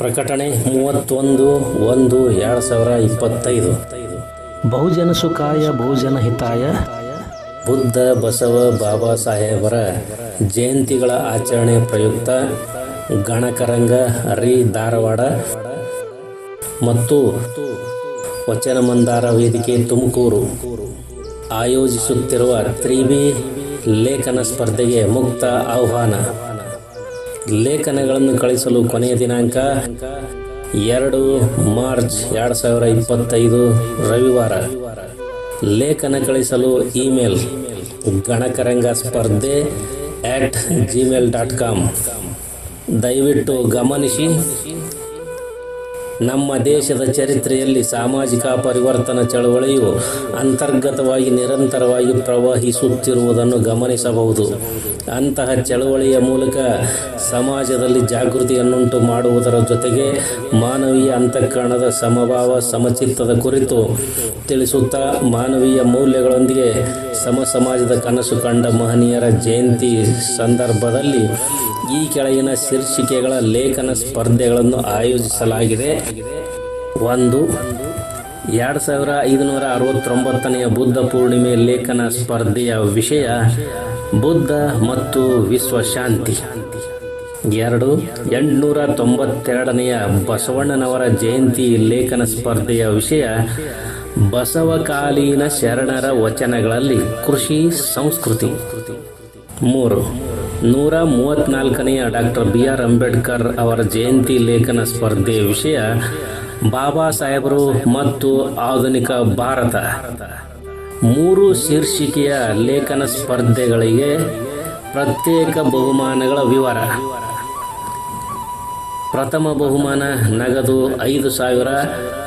ಪ್ರಕಟಣೆ ಮೂವತ್ತೊಂದು ಒಂದು ಎರಡು ಸಾವಿರ ಇಪ್ಪತ್ತೈದು. ಬಹುಜನ ಸುಖಾಯ ಬಹುಜನ ಹಿತಾಯ. ಬುದ್ಧ ಬಸವ ಬಾಬಾ ಸಾಹೇಬರ ಜಯಂತಿಗಳ ಆಚರಣೆ ಪ್ರಯುಕ್ತ ಗಣಕರಂಗ ಹರಿ ಧಾರವಾಡ ಮತ್ತು ವಚನ ಮಂದಾರ ವೇದಿಕೆ ತುಮಕೂರು. ಆಯೋಜಿಸುತ್ತಿರುವ ತ್ರಿಬಿ ಲೇಖನ ಸ್ಪರ್ಧೆಗೆ ಮುಕ್ತ ಆಹ್ವಾನ. ಲೇಖನಗಳನ್ನು ಕಳಿಸಲು ಕೊನೆಯ ದಿನಾಂಕ ಎರಡು ಮಾರ್ಚ್ ಎರಡು ಸಾವಿರ ಇಪ್ಪತ್ತೈದು ರವಿವಾರ. ಲೇಖನ ಕಳಿಸಲು ಇಮೇಲ್ ಗಣಕರಂಗ ಸ್ಪರ್ಧೆ ಆಟ್ ಜಿಮೇಲ್ ಡಾಟ್ ಕಾಮ್ ದಯವಿಟ್ಟು ಗಮನಿಸಿ. ನಮ್ಮ ದೇಶದ ಚರಿತ್ರೆಯಲ್ಲಿ ಸಾಮಾಜಿಕ ಪರಿವರ್ತನ ಚಳವಳಿಯು ಅಂತರ್ಗತವಾಗಿ ನಿರಂತರವಾಗಿ ಪ್ರವಹಿಸುತ್ತಿರುವುದನ್ನು ಗಮನಿಸಬಹುದು. ಅಂತಹ ಚಳವಳಿಯ ಮೂಲಕ ಸಮಾಜದಲ್ಲಿ ಜಾಗೃತಿಯನ್ನುಂಟು ಮಾಡುವುದರ ಜೊತೆಗೆ ಮಾನವೀಯ ಅಂತಃಕರಣದ ಸಮಭಾವ, ಸಮಚಿತ್ತದ ಕುರಿತು ತಿಳಿಸುತ್ತಾ ಮಾನವೀಯ ಮೌಲ್ಯಗಳೊಂದಿಗೆ ಸಮ ಸಮಾಜದ ಕನಸು ಕಂಡ ಮಹನೀಯರ ಜಯಂತಿ ಸಂದರ್ಭದಲ್ಲಿ ಈ ಕೆಳಗಿನ ಶೀರ್ಷಿಕೆಗಳ ಲೇಖನ ಸ್ಪರ್ಧೆಗಳನ್ನು ಆಯೋಜಿಸಲಾಗಿದೆ. ಒಂದು ಎರಡು ಸಾವಿರ ಐದುನೂರ ಅರವತ್ತೊಂಬತ್ತನೆಯ ಬುದ್ಧ ಪೂರ್ಣಿಮೆ ಲೇಖನ ಸ್ಪರ್ಧೆಯ ವಿಷಯ, ಬುದ್ಧ ಮತ್ತು ವಿಶ್ವ ಶಾಂತಿ. ಎರಡು ಎಂಟುನೂರ ತೊಂಬತ್ತೆರಡನೆಯ ಬಸವಣ್ಣನವರ ಜಯಂತಿ ಲೇಖನ ಸ್ಪರ್ಧೆಯ ವಿಷಯ, ಬಸವಕಾಲೀನ ಶರಣರ ವಚನಗಳಲ್ಲಿ ಕೃಷಿ ಸಂಸ್ಕೃತಿ. ಮೂರು ನೂರ ಮೂವತ್ತ್ನಾಲ್ಕನೆಯ ಡಾಕ್ಟರ್ ಬಿ ಆರ್ ಅಂಬೇಡ್ಕರ್ ಅವರ ಜಯಂತಿ ಲೇಖನ ಸ್ಪರ್ಧೆ ವಿಷಯ ಬಾಬಾ ಸಾಹೇಬರು ಮತ್ತು ಆಧುನಿಕ ಭಾರತ. ಮೂರು ಶೀರ್ಷಿಕೆಯ ಲೇಖನ ಸ್ಪರ್ಧೆಗಳಿಗೆ ಪ್ರತ್ಯೇಕ ಬಹುಮಾನಗಳ ವಿವರ. ಪ್ರಥಮ ಬಹುಮಾನ, ನಗದು ಐದು ಸಾವಿರ,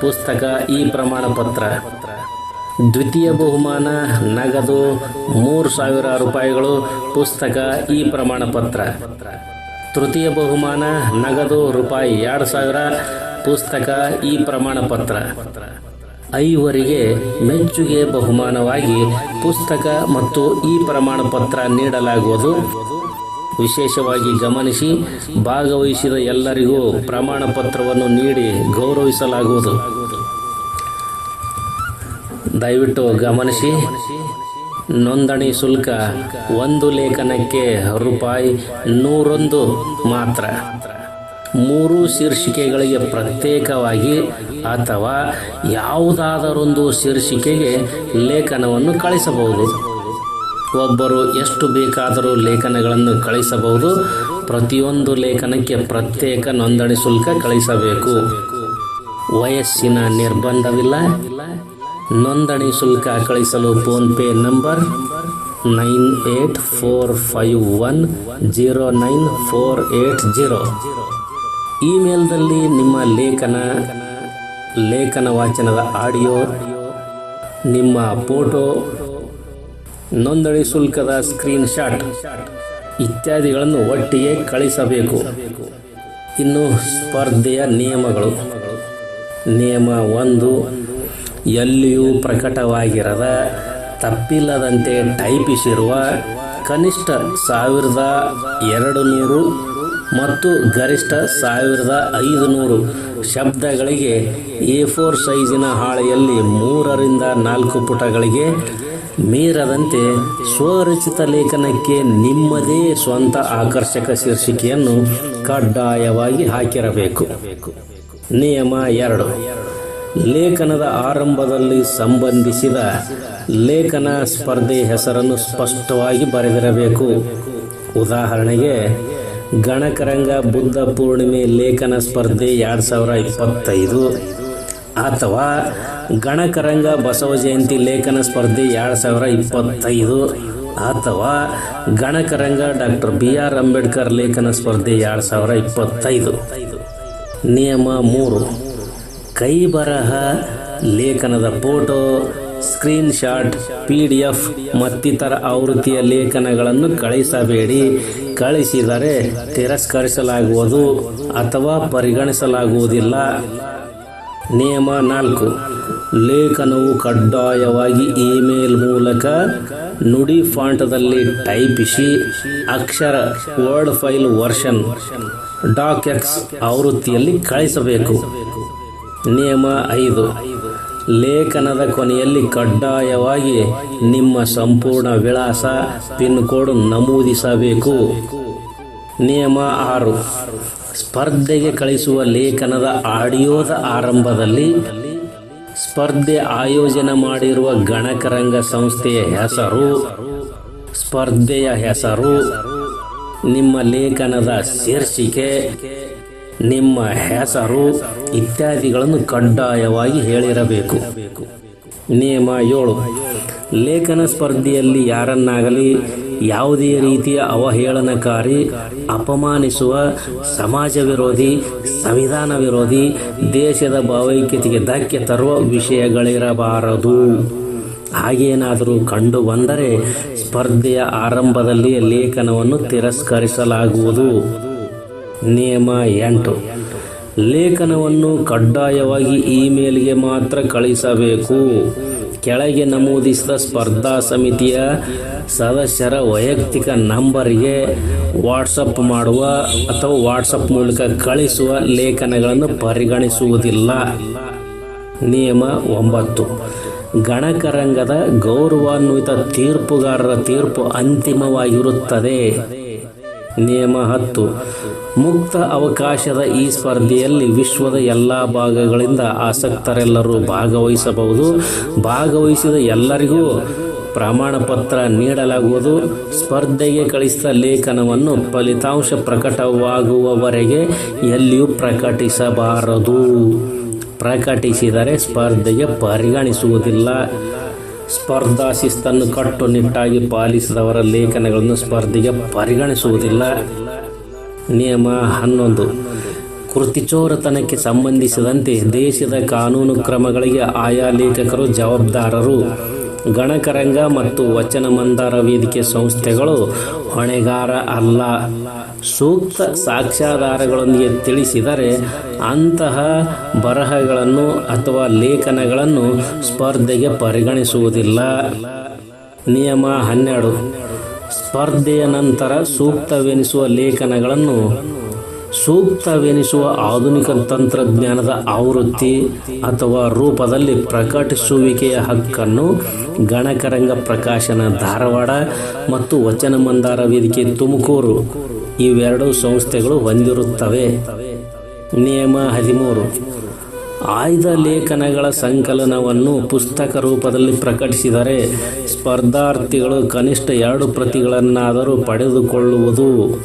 ಪುಸ್ತಕ ಈ ಪ್ರಮಾಣ ಪತ್ರ ದ್ವಿತೀಯ ಬಹುಮಾನ, ನಗದು ಮೂರು ಸಾವಿರ ರೂಪಾಯಿಗಳು, ಪುಸ್ತಕ ಈ ಪ್ರಮಾಣ ಪತ್ರ ತೃತೀಯ ಬಹುಮಾನ, ನಗದು ರೂಪಾಯಿ ಎರಡು ಸಾವಿರ, ಪುಸ್ತಕ ಈ ಪ್ರಮಾಣ ಪತ್ರ ಐವರಿಗೆ ಮೆಚ್ಚುಗೆ ಬಹುಮಾನವಾಗಿ ಪುಸ್ತಕ ಮತ್ತು ಈ ಪ್ರಮಾಣ ಪತ್ರ ನೀಡಲಾಗುವುದು. ವಿಶೇಷವಾಗಿ ಗಮನಿಸಿ, ಭಾಗವಹಿಸಿದ ಎಲ್ಲರಿಗೂ ಪ್ರಮಾಣ ಪತ್ರವನ್ನು ನೀಡಿ ಗೌರವಿಸಲಾಗುವುದು. ದಯವಿಟ್ಟು ಗಮನಿಸಿ. ನೋಂದಣಿ ಶುಲ್ಕ ಒಂದು ಲೇಖನಕ್ಕೆ ರೂಪಾಯಿ ನೂರೊಂದು ಮಾತ್ರ. ಮೂರು ಶೀರ್ಷಿಕೆಗಳಿಗೆ ಪ್ರತ್ಯೇಕವಾಗಿ ಅಥವಾ ಯಾವುದಾದರೊಂದು ಶೀರ್ಷಿಕೆಗೆ ಲೇಖನವನ್ನು ಕಳಿಸಬಹುದು. ಒಬ್ಬರು ಎಷ್ಟು ಬೇಕಾದರೂ ಲೇಖನಗಳನ್ನು ಕಳಿಸಬಹುದು. ಪ್ರತಿಯೊಂದು ಲೇಖನಕ್ಕೆ ಪ್ರತ್ಯೇಕ ನೋಂದಣಿ ಶುಲ್ಕ ಕಳಿಸಬೇಕು. ವಯಸ್ಸಿನ ನಿರ್ಬಂಧವಿಲ್ಲ. ನೋಂದಣಿ ಶುಲ್ಕ ಕಳಿಸಲು PhonePe number nine eight four five one zero nine four eight zero. ಇಮೇಲ್ದಲ್ಲಿ ನಿಮ್ಮ ಲೇಖನ ಲೇಖನ ವಾಚನದ ಆಡಿಯೋ, ನಿಮ್ಮ ಫೋಟೋ, ನೋಂದಣಿ ಶುಲ್ಕದ ಸ್ಕ್ರೀನ್ಶಾಟ್ ಇತ್ಯಾದಿಗಳನ್ನು ಒಟ್ಟಿಗೆ ಕಳಿಸಬೇಕು. ಇನ್ನು ಸ್ಪರ್ಧೆಯ ನಿಯಮಗಳು. ನಿಯಮ ಒಂದು ಎಲ್ಲಿಯೂ ಪ್ರಕಟವಾಗಿರದ, ತಪ್ಪಿಲ್ಲದಂತೆ ಟೈಪಿಸಿರುವ ಕನಿಷ್ಠ ಸಾವಿರದ ಎರಡು ನೂರು ಮತ್ತು ಗರಿಷ್ಠ ಸಾವಿರದ ಐದು ನೂರು ಶಬ್ದಗಳಿಗೆ ಎ ಫೋರ್ ಸೈಜಿನ ಹಾಳೆಯಲ್ಲಿ ಮೂರರಿಂದ ನಾಲ್ಕು ಪುಟಗಳಿಗೆ ಮೀರದಂತೆ ಸ್ವರಚಿತ ಲೇಖನಕ್ಕೆ ನಿಮ್ಮದೇ ಸ್ವಂತ ಆಕರ್ಷಕ ಶೀರ್ಷಿಕೆಯನ್ನು ಕಡ್ಡಾಯವಾಗಿ ಹಾಕಿರಬೇಕು. ನಿಯಮ ಎರಡು. ಲೇಖನದ ಆರಂಭದಲ್ಲಿ ಸಂಬಂಧಿಸಿದ ಲೇಖನ ಸ್ಪರ್ಧೆ ಹೆಸರನ್ನು ಸ್ಪಷ್ಟವಾಗಿ ಬರೆದಿರಬೇಕು. ಉದಾಹರಣೆಗೆ, ಗಣಕರಂಗ ಬುದ್ಧ ಪೂರ್ಣಿಮೆ ಲೇಖನ ಸ್ಪರ್ಧೆ ಎರಡು ಸಾವಿರ ಇಪ್ಪತ್ತೈದು ಅಥವಾ ಗಣಕರಂಗ ಬಸವ ಜಯಂತಿ ಲೇಖನ ಸ್ಪರ್ಧೆ ಎರಡು ಸಾವಿರ ಇಪ್ಪತ್ತೈದು ಅಥವಾ ಗಣಕರಂಗ ಡಾಕ್ಟರ್ ಬಿ ಆರ್ ಅಂಬೇಡ್ಕರ್ ಲೇಖನ ಸ್ಪರ್ಧೆ ಎರಡು ಸಾವಿರ ಇಪ್ಪತ್ತೈದು. ನಿಯಮ ಮೂರು. ಕೈ ಬರಹ ಲೇಖನದ photo screen shot P D F ಮತ್ತಿತರ ಆವೃತ್ತಿಯ ಲೇಖನಗಳನ್ನು ಕಳಿಸಬೇಡಿ. ಕಳಿಸಿದರೆ ತಿರಸ್ಕರಿಸಲಾಗುವುದು ಅಥವಾ ಪರಿಗಣಿಸಲಾಗುವುದಿಲ್ಲ. ನಿಯಮ ನಾಲ್ಕು. ಲೇಖನವು ಕಡ್ಡಾಯವಾಗಿ ಇಮೇಲ್ ಮೂಲಕ ನುಡಿ ಫಾಂಟದಲ್ಲಿ ಟೈಪಿಸಿ ಅಕ್ಷರ, word file version, doc X ಆವೃತ್ತಿಯಲ್ಲಿ ಕಳಿಸಬೇಕು. ನಿಯಮ ಐದು. ಲೇಖನದ ಕೊನೆಯಲ್ಲಿ ಕಡ್ಡಾಯವಾಗಿ ನಿಮ್ಮ ಸಂಪೂರ್ಣ ವಿಳಾಸ, ಪಿನ್ ಕೋಡ್ ನಮೂದಿಸಬೇಕು. ನಿಯಮ ಆರು. ಸ್ಪರ್ಧೆಗೆ ಕಳಿಸುವ ಲೇಖನದ ಆಡಿಯೋದ ಆರಂಭದಲ್ಲಿ ಸ್ಪರ್ಧೆ ಆಯೋಜನೆ ಮಾಡಿರುವ ಗಣಕರಂಗ ಸಂಸ್ಥೆಯ ಹೆಸರು, ಸ್ಪರ್ಧೆಯ ಹೆಸರು, ನಿಮ್ಮ ಲೇಖನದ ಶೀರ್ಷಿಕೆ ನಿಮ್ಮ ಹೆಸರು ಇತ್ಯಾದಿಗಳನ್ನು ಕಡ್ಡಾಯವಾಗಿ ಹೇಳಿರಬೇಕು. ನಿಯಮ ಏಳು. ಲೇಖನ ಸ್ಪರ್ಧೆಯಲ್ಲಿ ಯಾರನ್ನಾಗಲಿ ಯಾವುದೇ ರೀತಿಯ ಅವಹೇಳನಕಾರಿ, ಅಪಮಾನಿಸುವ, ಸಮಾಜ ವಿರೋಧಿ, ಸಂವಿಧಾನ ವಿರೋಧಿ, ದೇಶದ ಭಾವೈಕ್ಯತೆಗೆ ಧಕ್ಕೆ ತರುವ ವಿಷಯಗಳಿರಬಾರದು. ಹಾಗೇನಾದರೂ ಕಂಡು ಬಂದರೆ ಸ್ಪರ್ಧೆಯ ಆರಂಭದಲ್ಲಿ ಲೇಖನವನ್ನು ತಿರಸ್ಕರಿಸಲಾಗುವುದು. ನಿಯಮ ಎಂಟು. ಲೇಖನವನ್ನು ಕಡ್ಡಾಯವಾಗಿ ಇಮೇಲ್ಗೆ ಮಾತ್ರ ಕಳಿಸಬೇಕು. ಕೆಳಗೆ ನಮೂದಿಸಿದ ಸ್ಪರ್ಧಾ ಸಮಿತಿಯ ಸದಸ್ಯರ ವೈಯಕ್ತಿಕ ನಂಬರಿಗೆ ವಾಟ್ಸಪ್ ಮಾಡುವ ಅಥವಾ ವಾಟ್ಸಪ್ ಮೂಲಕ ಕಳಿಸುವ ಲೇಖನಗಳನ್ನು ಪರಿಗಣಿಸುವುದಿಲ್ಲ. ನಿಯಮ ಒಂಬತ್ತು. ಗಣಕರಂಗದ ಗೌರವಾನ್ವಿತ ತೀರ್ಪುಗಾರರ ತೀರ್ಪು ಅಂತಿಮವಾಗಿರುತ್ತದೆ. ನಿಯಮ ಹತ್ತು. ಮುಕ್ತ ಅವಕಾಶದ ಈ ಸ್ಪರ್ಧೆಯಲ್ಲಿ ವಿಶ್ವದ ಎಲ್ಲ ಭಾಗಗಳಿಂದ ಆಸಕ್ತರೆಲ್ಲರೂ ಭಾಗವಹಿಸಬಹುದು. ಭಾಗವಹಿಸಿದ ಎಲ್ಲರಿಗೂ ಪ್ರಮಾಣ ಪತ್ರ ನೀಡಲಾಗುವುದು. ಸ್ಪರ್ಧೆಗೆ ಕಳಿಸಿದ ಲೇಖನವನ್ನು ಫಲಿತಾಂಶ ಪ್ರಕಟವಾಗುವವರೆಗೆ ಎಲ್ಲಿಯೂ ಪ್ರಕಟಿಸಬಾರದು. ಪ್ರಕಟಿಸಿದರೆ ಸ್ಪರ್ಧೆಗೆ ಪರಿಗಣಿಸುವುದಿಲ್ಲ. ಸ್ಪರ್ಧಾ ಶಿಸ್ತನ್ನು ಕಟ್ಟುನಿಟ್ಟಾಗಿ ಪಾಲಿಸಿದವರ ಲೇಖನಗಳನ್ನು ಸ್ಪರ್ಧೆಗೆ ಪರಿಗಣಿಸುವುದಿಲ್ಲ. ನಿಯಮ ಹನ್ನೊಂದು. ಕೃತಿಚೋರತನಕ್ಕೆ ಸಂಬಂಧಿಸಿದಂತೆ ದೇಶದ ಕಾನೂನು ಕ್ರಮಗಳಿಗೆ ಆಯಾ ಲೇಖಕರು ಜವಾಬ್ದಾರರು. ಗಣಕರಂಗ ಮತ್ತು ವಚನ ಮಂದಾರ ವೇದಿಕೆ ಸಂಸ್ಥೆಗಳು ಹೊಣೆಗಾರ ಅಲ್ಲ. ಸೂಕ್ತ ಸಾಕ್ಷ್ಯಾಧಾರಗಳೊಂದಿಗೆ ತಿಳಿಸಿದರೆ ಅಂತಹ ಬರಹಗಳನ್ನು ಅಥವಾ ಲೇಖನಗಳನ್ನು ಸ್ಪರ್ಧೆಗೆ ಪರಿಗಣಿಸುವುದಿಲ್ಲ. ನಿಯಮ ಹನ್ನೆರಡು. ಸ್ಪರ್ಧೆಯ ನಂತರ ಸೂಕ್ತವೆನಿಸುವ ಲೇಖನಗಳನ್ನು ಸೂಕ್ತವೆನಿಸುವ ಆಧುನಿಕ ತಂತ್ರಜ್ಞಾನದ ಆವೃತ್ತಿ ಅಥವಾ ರೂಪದಲ್ಲಿ ಪ್ರಕಟಿಸುವಿಕೆಯ ಹಕ್ಕನ್ನು ಗಣಕರಂಗ ಪ್ರಕಾಶನ ಧಾರವಾಡ ಮತ್ತು ವಚನ ಮಂದಾರ ವೇದಿಕೆ ತುಮಕೂರು ಇವೆರಡು ಸಂಸ್ಥೆಗಳು ಹೊಂದಿರುತ್ತವೆ. ನಿಯಮ ಹದಿಮೂರು. ಆಯ್ದ ಲೇಖನಗಳ ಸಂಕಲನವನ್ನು ಪುಸ್ತಕ ರೂಪದಲ್ಲಿ ಪ್ರಕಟಿಸಿದರೆ ಸ್ಪರ್ಧಾರ್ಥಿಗಳು ಕನಿಷ್ಠ ಎರಡು ಪ್ರತಿಗಳನ್ನಾದರೂ ಪಡೆದುಕೊಳ್ಳುವುದು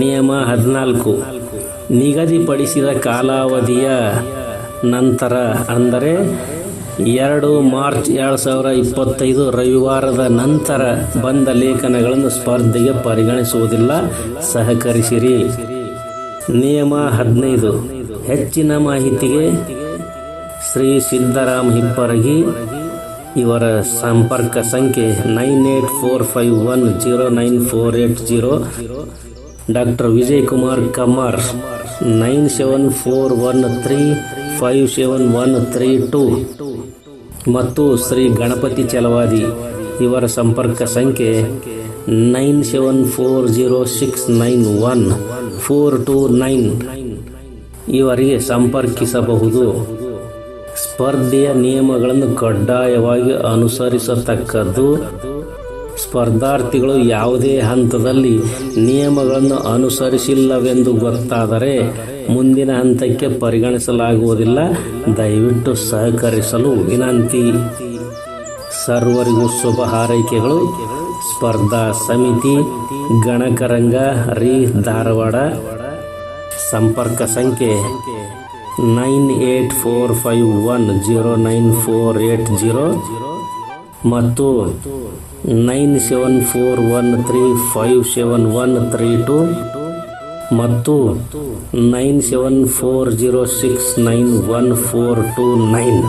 ನಿಯಮ ಹದಿನಾಲ್ಕು. ನಿಗದಿಪಡಿಸಿದ ಕಾಲಾವಧಿಯ ನಂತರ, ಅಂದರೆ ಎರಡು ಮಾರ್ಚ್ ಎರಡು ಸಾವಿರ ಇಪ್ಪತ್ತೈದು ರವಿವಾರದ ನಂತರ ಬಂದ ಲೇಖನಗಳನ್ನು ಸ್ಪರ್ಧೆಗೆ ಪರಿಗಣಿಸುವುದಿಲ್ಲ. ಸಹಕರಿಸಿರಿ. ನಿಯಮ ಹದಿನೈದು. ಹೆಚ್ಚಿನ ಮಾಹಿತಿಗೆ ಶ್ರೀ ಸಿದ್ದರಾಮ್ ಹಿಪ್ಪರಗಿ ಇವರ ಸಂಪರ್ಕ ಸಂಖ್ಯೆ nine eight four five one zero nine four eight zero. Doctor Vijay Kumar Kammar nine seven four one three five seven one three two ಮತ್ತು ಶ್ರೀ ಗಣಪತಿ ಚಲವಾದಿ. ಇವರ ಸಂಪರ್ಕ ಸಂಖ್ಯೆ nine seven four zero six nine one four two nine. ಇವರಿಗೆ ಸಂಪರ್ಕಿಸಬಹುದು. ಸ್ಪರ್ಧೆಯ ನಿಯಮಗಳನ್ನು ಕಡ್ಡಾಯವಾಗಿ ಅನುಸರಿಸತಕ್ಕದ್ದು ಸ್ಪರ್ಧಾರ್ಥಿಗಳು ಯಾವುದೇ ಹಂತದಲ್ಲಿ ನಿಯಮಗಳನ್ನು ಅನುಸರಿಸಿಲ್ಲವೆಂದು ಗೊತ್ತಾದರೆ ಮುಂದಿನ ಹಂತಕ್ಕೆ ಪರಿಗಣಿಸಲಾಗುವುದಿಲ್ಲ. ದಯವಿಟ್ಟು ಸಹಕರಿಸಲು ವಿನಂತಿ. ಸರ್ವರಿಗೂ ಶುಭ ಹಾರೈಕೆಗಳು. ಸ್ಪರ್ಧಾ ಸಮಿತಿ, ಗಣಕರಂಗ, ರೀ, ಧಾರವಾಡ. ಸಂಪರ್ಕ ಸಂಖ್ಯೆ nine eight four five one zero nine four eight zero. ಮತ್ತು nine seven four one three five seven one three two ಮತ್ತು nine seven four zero six nine one four two nine.